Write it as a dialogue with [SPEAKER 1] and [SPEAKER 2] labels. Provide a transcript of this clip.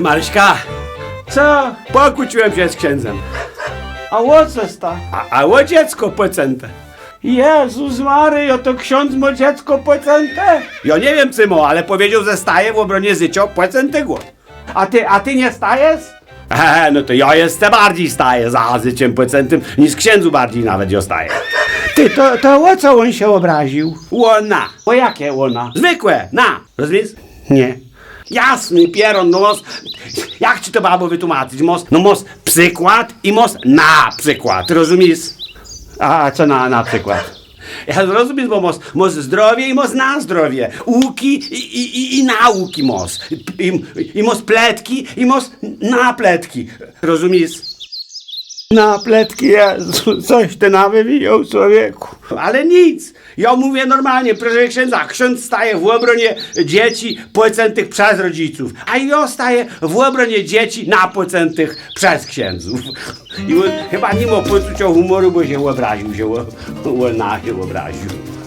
[SPEAKER 1] Maryśka,
[SPEAKER 2] Co?
[SPEAKER 1] pokłóciłem się z księdzem.
[SPEAKER 2] A o co sta?
[SPEAKER 1] A, a o dziecko pocęte.
[SPEAKER 2] Jezus Maryjo, to ksiądz ma dziecko pocęte?
[SPEAKER 1] Ja nie wiem, Cymo, ale powiedział, że staje w obronie życia pocętego.
[SPEAKER 2] A ty, a ty nie stajesz?
[SPEAKER 1] Ehe, no to ja jeszcze bardziej staję za życiem pocętym, niż księdzu bardziej nawet ja staję.
[SPEAKER 2] Ty, to, to o co on się obraził?
[SPEAKER 1] Łona.
[SPEAKER 2] O jakie ona?
[SPEAKER 1] Zwykłe, na, rozumiesz?
[SPEAKER 2] Nie.
[SPEAKER 1] Jasny pieron, no mos, jak ci to babo wytłumaczyć? Mos, no mos przykład i mos na przykład, rozumiesz?
[SPEAKER 2] A co na, na przykład?
[SPEAKER 1] Ja rozumiesz, bo mos, mos zdrowie i mos na zdrowie, łuki i, i, i, i nauki mos, I, i mos pletki i mos na pletki, rozumiesz?
[SPEAKER 2] Na pletki Jezu, coś ty nawywijał człowieku.
[SPEAKER 1] Ale nic, ja mówię normalnie, proszę księdza, ksiądz staje w obronie dzieci płacętych przez rodziców, a ja staję w obronie dzieci napłacętych przez księdzów. I chyba nie ma poczucia humoru, bo się obraził, się o, na się obraził.